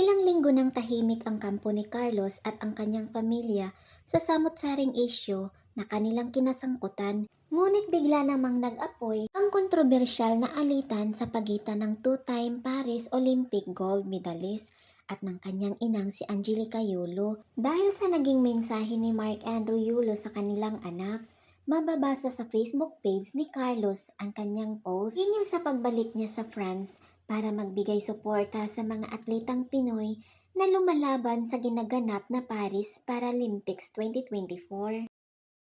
Ilang linggo nang tahimik ang kampo ni Carlos at ang kanyang pamilya sa samot-saring isyu na kanilang kinasangkutan. Ngunit bigla namang nag-apoy ang kontrobersyal na alitan sa pagitan ng two-time Paris Olympic gold medalist at ng kanyang inang si Angelica Yulo. Dahil sa naging mensahe ni Mark Andrew Yulo sa kanilang anak, mababasa sa Facebook page ni Carlos ang kanyang post hingil sa pagbalik niya sa France para magbigay suporta sa mga atletang Pinoy na lumalaban sa ginaganap na Paris Paralympics 2024.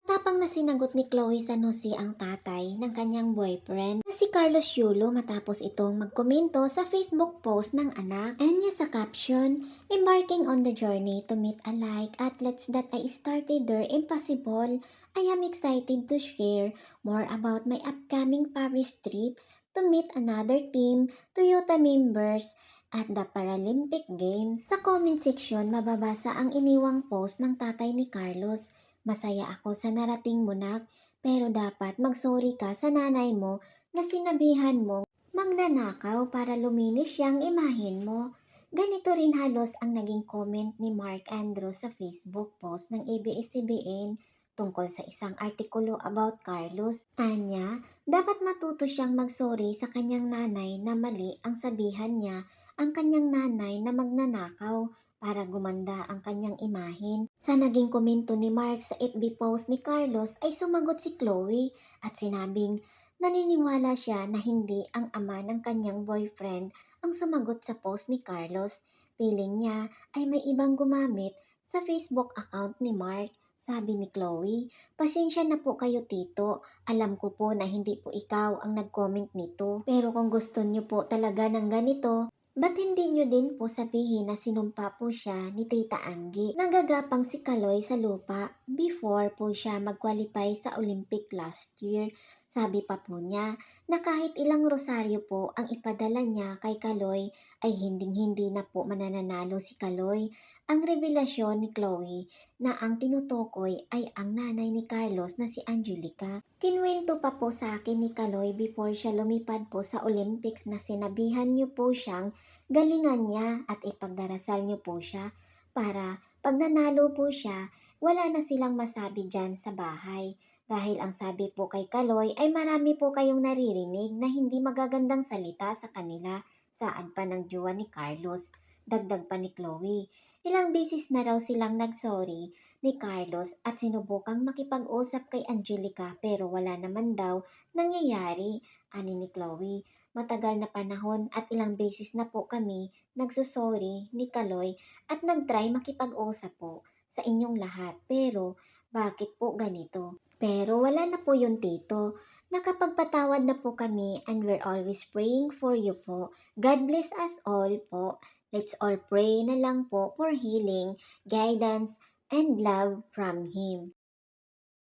Tapang na sinagot ni Chloe San Jose ang tatay ng kanyang boyfriend na si Carlos Yulo matapos itong magkomento sa Facebook post ng anak. And niya sa caption, Embarking on the journey to meet alike athletes that I started their impossible, I am excited to share more about my upcoming Paris trip to meet another team, Toyota members, at the Paralympic Games. Sa comment section, mababasa ang iniwang post ng tatay ni Carlos. Masaya ako sa narating mo nak, pero dapat magsorry ka sa nanay mo na sinabihan mo magnanakaw para luminis siyang imahin mo. Ganito rin halos ang naging comment ni Mark Andrews sa Facebook post ng ABS-CBN tungkol sa isang artikulo about Carlos. Anya, dapat matuto siyang magsorry sa kanyang nanay na mali ang sabihan niya ang kanyang nanay na magnanakaw para gumanda ang kanyang imahin. Sa naging komento ni Mark sa FB post ni Carlos ay sumagot si Chloe at sinabing naniniwala siya na hindi ang ama ng kanyang boyfriend ang sumagot sa post ni Carlos. Feeling niya ay may ibang gumamit sa Facebook account ni Mark. Sabi ni Chloe, pasensya na po kayo tito. Alam ko po na hindi po ikaw ang nag-comment nito. Pero kung gusto niyo po talaga ng ganito, Ba't hindi nyo din po sabihin na sinumpa po siya ni Tita Anggi? Nagagapang si Kaloy sa lupa before po siya mag-qualify sa Olympic last year. Sabi pa po niya na kahit ilang rosaryo po ang ipadala niya kay Kaloy ay hinding-hindi na po manananalo si Kaloy. Ang revelasyon ni Chloe na ang tinutukoy ay ang nanay ni Carlos na si Angelica. Kinwento pa po sa akin ni Kaloy before siya lumipad po sa Olympics na sinabihan niyo po siyang galingan niya at ipagdarasal niyo po siya para pag nanalo po siya, wala na silang masabi dyan sa bahay. Dahil ang sabi po kay Kaloy ay marami po kayong naririnig na hindi magagandang salita sa kanila saan pa ng jowa ni Carlos. Dagdag pa ni Chloe. Ilang beses na raw silang nagsorry ni Carlos at sinubukang makipag-usap kay Angelica pero wala naman daw nangyayari, ani ni Chloe. Matagal na panahon at ilang beses na po kami nagsusorry ni Kaloy at nagtry makipag-usap po sa inyong lahat. Pero bakit po ganito? Pero wala na po yun tito. Nakapagpatawad na po kami and we're always praying for you po. God bless us all po. Let's all pray na lang po for healing, guidance, and love from Him.